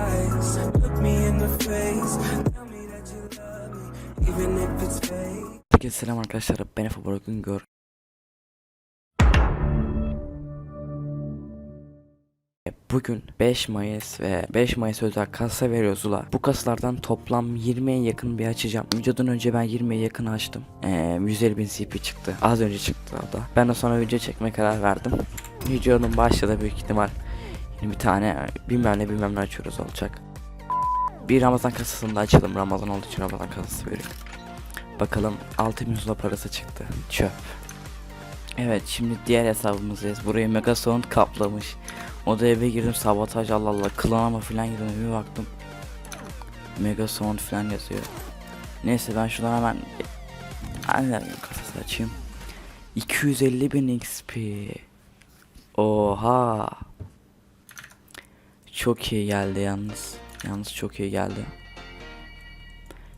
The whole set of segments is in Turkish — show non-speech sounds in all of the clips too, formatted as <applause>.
eyes. Look me in the face. Tell me that you love me, even if it's fake. Herkese selam arkadaşlar. Ben Efe Burak Güngör. Bugün 5 Mayıs ve 5 Mayıs özel kasa veriyoruz ula. Bu kasalardan toplam 20'ye yakın bir açacağım. Videodan önce ben 20'ye yakın açtım. Ee, 150 bin CP çıktı. Az önce çıktı da. Ben de sonra video çekmeye karar verdim. Videonun başında büyük ihtimal 20 tane bilmem ne bilmem ne açıyoruz olacak. Bir Ramazan kasasını da açalım. Ramazan olduğu için Ramazan kasası veriyorum. Bakalım 6000 zula parası çıktı. Çöp. Evet şimdi diğer hesabımızdayız. Burayı Megasound kaplamış. O da eve girdim sabotaj Allah Allah klanama falan girdim bir baktım. Megasound falan yazıyor. Neyse ben şuradan hemen Aynen kasası açayım. 250 bin XP. Oha. Çok iyi geldi yalnız. Yalnız çok iyi geldi.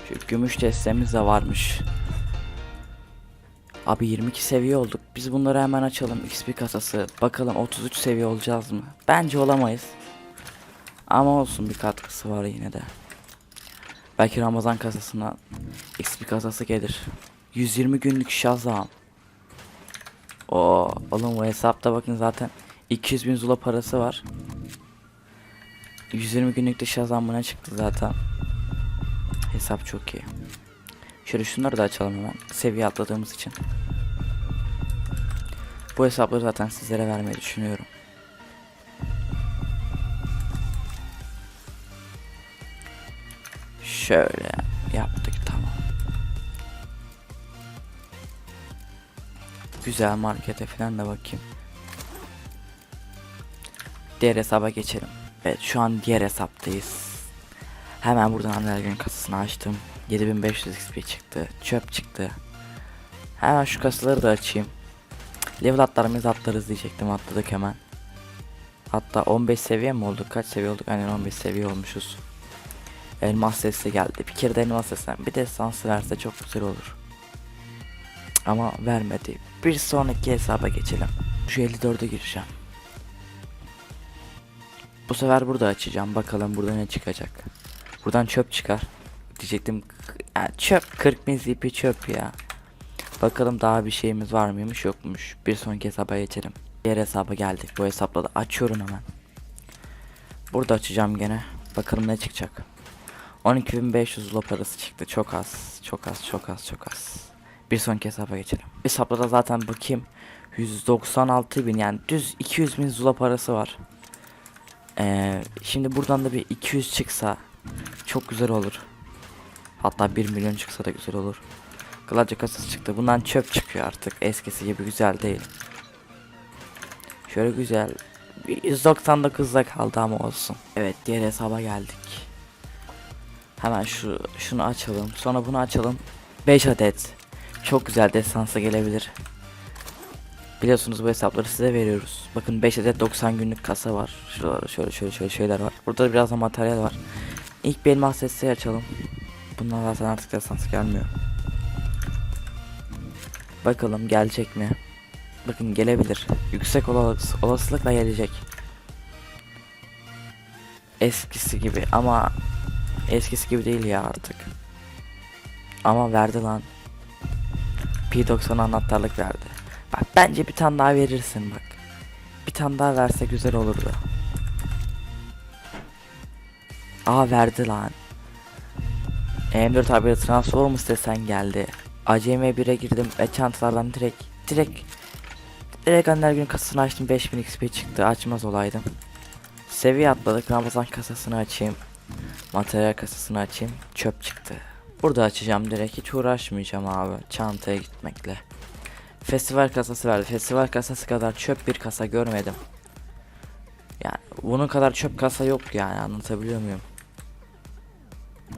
Şu gümüş destemiz de varmış. Abi 22 seviye olduk. Biz bunları hemen açalım. XP kasası. Bakalım 33 seviye olacağız mı? Bence olamayız. Ama olsun bir katkısı var yine de. Belki Ramazan kasasına XP kasası gelir. 120 günlük Shazam. O oğlum bu hesapta bakın zaten 200 bin zula parası var. 120 günlük de Shazam buna çıktı zaten. Hesap çok iyi. Şöyle şunları da açalım hemen. Seviye atladığımız için. Bu hesapları zaten sizlere vermeyi düşünüyorum. Şöyle yaptık tamam. Güzel markete falan da bakayım. Diğer hesaba geçelim. Evet şu an diğer hesaptayız. Hemen buradan Andergen kasasını açtım. 7500 XP çıktı. Çöp çıktı. Hemen şu kasaları da açayım. Level atlarımız atlarız diyecektim atladık hemen. Hatta 15 seviye mi olduk? Kaç seviye olduk? Aynen 15 seviye olmuşuz. Elmas sesi geldi. Bir kere de elmas sesinden bir de sans verse çok güzel olur. Ama vermedi. Bir sonraki hesaba geçelim. Şu 54'e gireceğim. Bu sefer burada açacağım. Bakalım burada ne çıkacak. Buradan çöp çıkar. Diyecektim. Ya çöp 40 bin zipi çöp ya. Bakalım daha bir şeyimiz var mıymış yokmuş. Bir sonraki hesaba geçelim. Diğer hesaba geldik. Bu hesapla da açıyorum hemen. Burada açacağım gene. Bakalım ne çıkacak. 12.500 zula parası çıktı. Çok az. Çok az. Çok az. Çok az. Bir sonraki hesaba geçelim. Hesapta da zaten bakayım. 196 bin yani düz 200 bin zula parası var. Ee, şimdi buradan da bir 200 çıksa çok güzel olur. Hatta 1 milyon çıksa da güzel olur. Kasası çıktı. Bundan çöp çıkıyor artık. Eskisi gibi güzel değil. Şöyle güzel. Bir 199'da kaldı ama olsun. Evet diğer hesaba geldik. Hemen şu şunu açalım. Sonra bunu açalım. 5 adet. Çok güzel destansa gelebilir. Biliyorsunuz bu hesapları size veriyoruz. Bakın 5 adet 90 günlük kasa var. Şurada şöyle şöyle şöyle şeyler var. Burada da biraz da materyal var. İlk bir elmas sesi açalım. Bunlar zaten artık desans gelmiyor. Bakalım gelecek mi? Bakın gelebilir. Yüksek olas olasılıkla gelecek. Eskisi gibi ama eskisi gibi değil ya artık. Ama verdi lan. P90 anahtarlık verdi. Bak bence bir tane daha verirsin bak. Bir tane daha verse güzel olurdu. Aa verdi lan. M4 abi Transformers desen geldi. ACM 1'e girdim ve çantalardan direkt direkt direkt Önder gün kasasını açtım 5000 XP çıktı açmaz olaydım. Seviye atladık Ramazan kasasını açayım. Materyal kasasını açayım çöp çıktı. Burada açacağım direkt hiç uğraşmayacağım abi çantaya gitmekle. Festival kasası verdi. Festival kasası kadar çöp bir kasa görmedim. Yani bunun kadar çöp kasa yok yani anlatabiliyor muyum?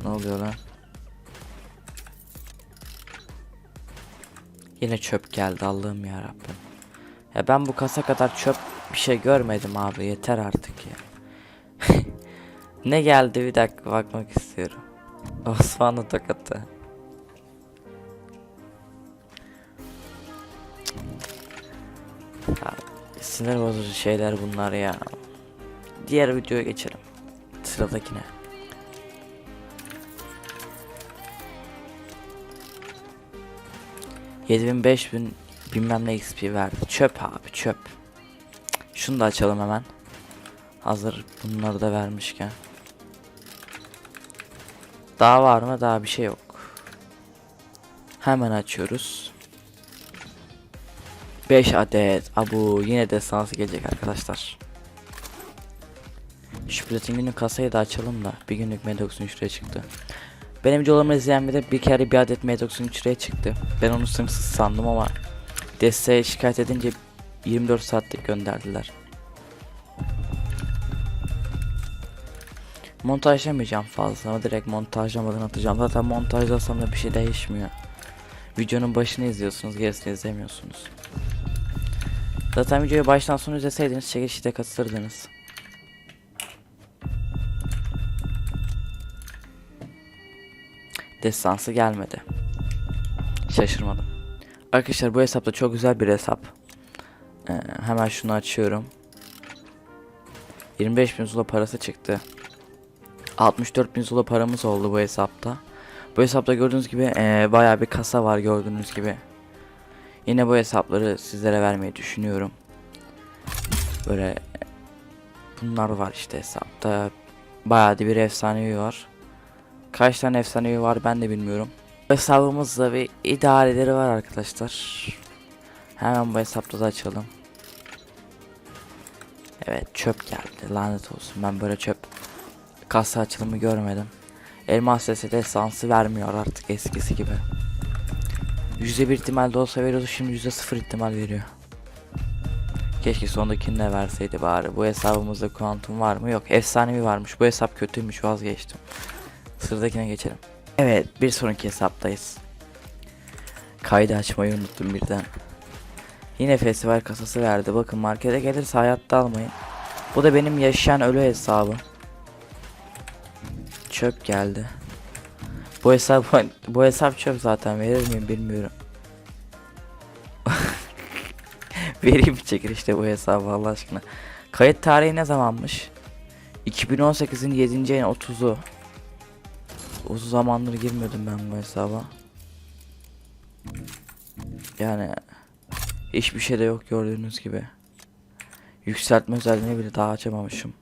Ne oluyor lan? Yine çöp geldi Allah'ım ya Rabbim. Ya ben bu kasa kadar çöp bir şey görmedim abi yeter artık ya. <laughs> ne geldi bir dakika bakmak istiyorum. Osmanlı tokatı. Sinir bozucu şeyler bunlar ya. Diğer videoya geçelim. sıradakine. 7000 5000 bilmem ne XP verdi. Çöp abi çöp. Şunu da açalım hemen. Hazır bunları da vermişken. Daha var mı? Daha bir şey yok. Hemen açıyoruz. 5 adet. Abu yine destansı gelecek arkadaşlar. Şu platin kasayı da açalım da bir günlük Medox'un şuraya çıktı. Benim videolarımı izleyen bir de bir kere bir adet Medox'un şuraya çıktı. Ben onu sınırsız sandım ama desteğe şikayet edince 24 saatlik gönderdiler. Montajlamayacağım fazla ama direkt montajlamadan atacağım. Zaten montajlasam da bir şey değişmiyor. Videonun başını izliyorsunuz gerisini izlemiyorsunuz. Zaten videoyu baştan sona izleseydiniz çekilişte katılırdınız. Destansı gelmedi. Şaşırmadım. Arkadaşlar bu hesapta çok güzel bir hesap. Ee, hemen şunu açıyorum. 25 bin zula parası çıktı. 64 bin zula paramız oldu bu hesapta. Bu hesapta gördüğünüz gibi ee, bayağı bir kasa var gördüğünüz gibi. Yine bu hesapları sizlere vermeyi düşünüyorum. Böyle bunlar var işte hesapta. Bayağı bir efsanevi var. Kaç tane efsanevi var ben de bilmiyorum. Hesabımızda bir idareleri var arkadaşlar. Hemen bu hesapta da açalım. Evet çöp geldi lanet olsun ben böyle çöp kasa açılımı görmedim. Elmas sesi de esansı vermiyor artık eskisi gibi. %1 ihtimalde olsa veriyordu şimdi %0 ihtimal veriyor. Keşke sondakini de verseydi bari. Bu hesabımızda kuantum var mı? Yok. Efsanevi varmış. Bu hesap kötüymüş vazgeçtim. Sıradakine geçelim. Evet bir sonraki hesaptayız. Kaydı açmayı unuttum birden. Yine festival kasası verdi. Bakın markete gelirse hayatta almayın. Bu da benim yaşayan ölü hesabım. Çöp geldi. Bu hesap bu hesap çöp zaten verir miyim bilmiyorum. <laughs> Vereyim çekilişte bu hesabı Allah aşkına. Kayıt tarihi ne zamanmış? 2018'in 7. ayın 30'u. Uzun zamandır girmiyordum ben bu hesaba. Yani hiçbir şey de yok gördüğünüz gibi. Yükseltme özelliğini bile daha açamamışım.